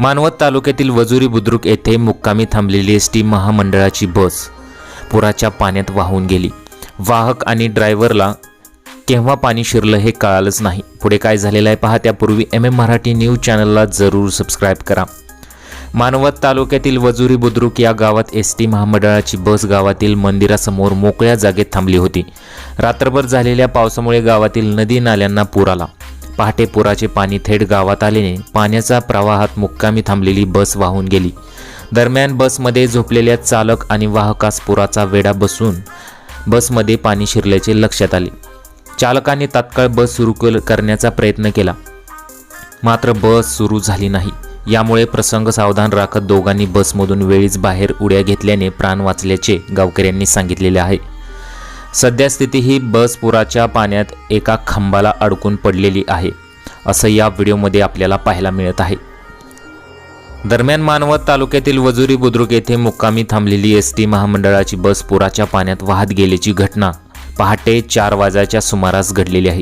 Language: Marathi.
मानवत तालुक्यातील वजुरी बुद्रुक येथे मुक्कामी थांबलेली एस टी महामंडळाची बस पुराच्या पाण्यात वाहून गेली. वाहक आणि ड्रायव्हरला केव्हा पाणी शिरलं हे कळालंच नाही. पुढे काय झालेलं आहे पहा त्यापूर्वी एम एम मराठी न्यूज चॅनलला जरूर सबस्क्राईब करा. मानवत तालुक्यातील वजुरी बुद्रुक या गावात एस टी महामंडळाची बस गावातील मंदिरासमोर मोकळ्या जागेत थांबली होती. रात्रभर झालेल्या पावसामुळे गावातील नदी नाल्यांना पूर आला. पहाटे पुराचे पाणी थेट गावात आल्याने पाण्याच्या प्रवाहात मुक्कामी थांबलेली बस वाहून गेली. दरम्यान बसमध्ये झोपलेल्या चालक आणि वाहकास पुराचा वेढा बसून बसमध्ये पाणी शिरल्याचे लक्षात आले. चालकाने तात्काळ बस सुरू करण्याचा प्रयत्न केला. मात्र बस सुरू झाली नाही. यामुळे प्रसंग सावधान राखत दोघांनी बसमधून वेळीच बाहेर उड्या घेतल्याने प्राण वाचल्याचे गावकऱ्यांनी सांगितलेले आहे. सध्या स्थिती ही बस पुराच्या पाण्यात एका खांबाला अडकून पडलेली आहे असं या व्हिडिओमध्ये आपल्याला पाहायला मिळत आहे. दरम्यान मानवत तालुक्यातील वजुरी बुद्रुक येथे मुक्कामी थांबलेली एस टी महामंडळाची बस पुराच्या पाण्यात वाहत गेल्याची घटना पहाटे चार वाजाच्या सुमारास घडलेली आहे.